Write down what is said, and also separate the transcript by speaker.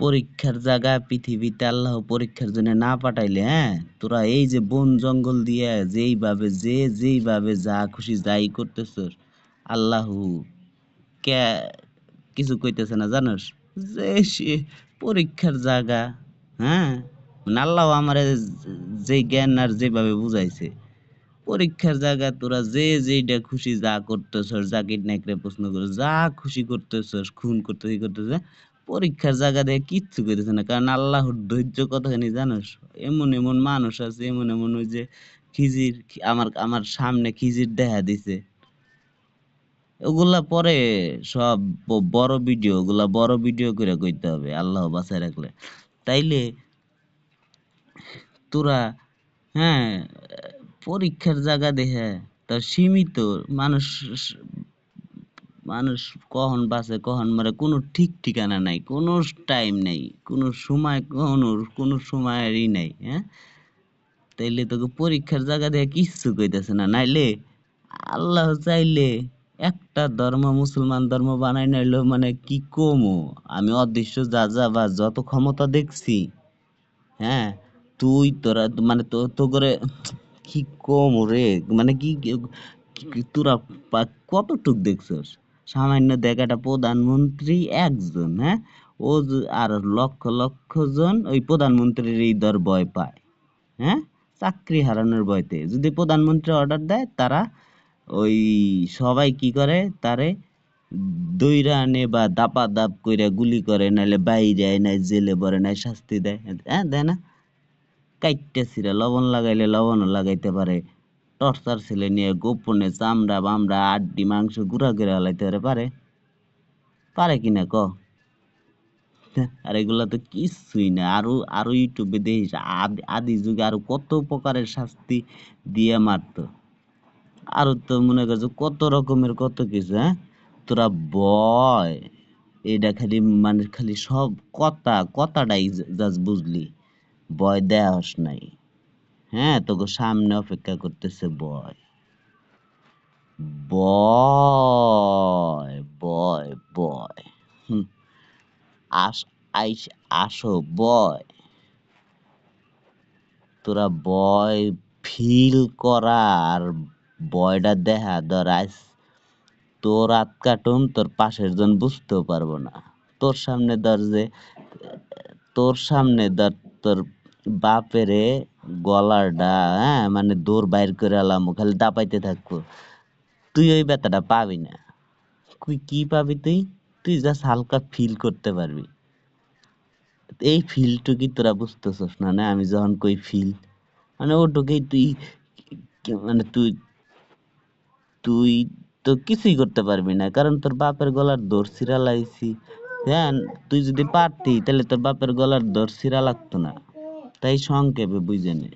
Speaker 1: পরীক্ষার জায়গা পৃথিবীতে আল্লাহ পরীক্ষার জন্য না পাঠাইলে হ্যাঁ? তোরা এই যে বন জঙ্গল দিয়ে যেইভাবে, যে যেইভাবে যা খুশি যাই করতেছ আল্লাহ কে কিছু কইতেছে না, জানোস? যে পরীক্ষার জায়গা হ্যাঁ? মানে আল্লাহ আমারে যে জ্ঞান আর যেভাবে বুঝাইছে, পরীক্ষার জায়গা তোরা যে যেইটা খুশি যা করতেছস, যা কিডন্যাপরে প্রশ্ন করে যা খুশি করতেছস, খুন করতেছি, করতেছে পরীক্ষার জায়গা দিয়ে কিচ্ছু কইতেছে না। কারণ আল্লাহর ধৈর্য কতখানি জানোস? এমন এমন মানুষ আছে, এমন এমন ওই যে খিজির, আমার আমার সামনে খিজির দেখা দিছে। ওগুলা পরে সব বড় ভিডিও, ওগুলা বড় ভিডিও করে কইতে হবে, আল্লাহ বাঁচায় রাখলে। তাইলে তোরা হ্যাঁ পরীক্ষার জায়গা দেখে তার সীমিত মানুষ মানুষ কখন বাঁচে কখন মরে, কোনো ঠিক ঠিকানা নাই, কোনো টাইম নাই, কোনো সময় কোনো কোনো সময়েরই নাই হ্যাঁ? তাইলে তোকে পরীক্ষার জায়গা দিয়ে কিচ্ছু কইতেছে না, নাইলে আল্লাহ চাইলে একটা ধর্ম, মুসলমান ধর্ম বানাই নাইলো মানে কি কমো? আমি অদৃশ্য যা যা বা যত ক্ষমতা দেখছি হ্যাঁ? তুই তোরা মানে তো তো করে কি কম রে? মানে কি তোরা কতটুক দেখছস? সামান্য দেখাটা প্রধানমন্ত্রী একজন হ্যাঁ? ও আর লক্ষ লক্ষ জন ওই প্রধানমন্ত্রীর এই দর ভয় পায় হ্যাঁ? চাকরি হারানোর ভয়তে। যদি প্রধানমন্ত্রী অর্ডার দেয়, তারা ওই সবাই কি করে? তারে আনে বা দাপা দাপ কইরা গুলি করে নাহলে বাইরে নাই জেলে ভরে নাই শাস্তি দেয়। হ্যাঁ দেয় না? কাইটটা ছিঁড়ে, লবণ লাগাইলে লবণও লাগাইতে পারে। টর্চার ছেলে নিয়ে গোপনে চামড়া বামড়া আড্ডি মাংস গুঁড়া করে হালাইতে পারে। পারে কিনা ক? আর এগুলা তো কিছুই না। আরও আরও ইউটিউবে দেখিস, আদি যুগে আরও কত প্রকারের শাস্তি দিয়ে মারতো। আরও তো মনে করছ কত রকমের কত কিছু হ্যাঁ? তোরা বয়, এটা খালি মানে খালি সব কথা, কথাটাই জাস্ট বুঝলি। বয় দেওয়াস নাই। হ্যাঁ তোকে সামনে অপেক্ষা করতেছে বয়। বয় বয় বয়। আস, আইস, আসো বয়। তোরা বয় ফিল করা আর বয়টা দেখা ধর, আইস তোর হাত কাটুম, তোর পাশের জন বুঝতেও পারব না। তোর সামনে ধর যে, তোর সামনে ধর তোর বাপেরে গলারটা হ্যাঁ? মানে দৌড় বাইর করে আলাম খালি দাপাইতে থাকব। তুই ওই ব্যথাটা পাবি না। তুই কি পাবি তুই? তুই জাস্ট হালকা ফিল করতে পারবি। এই ফিলটুকি তোরা বুঝতেছস না না? আমি যখন কই ফিল মানে ওটুকুই তুই মানে তুই তুই তো কিছুই করতে পারবি না। কারণ তোর বাপের গলার দড় ছিঁড়া লাইছি হ্যাঁ? তুই যদি পারতি, তাহলে তোর বাপের গলার দড় ছিঁড়া লাগতো না। তাই সংক্ষেপে বুঝে নে।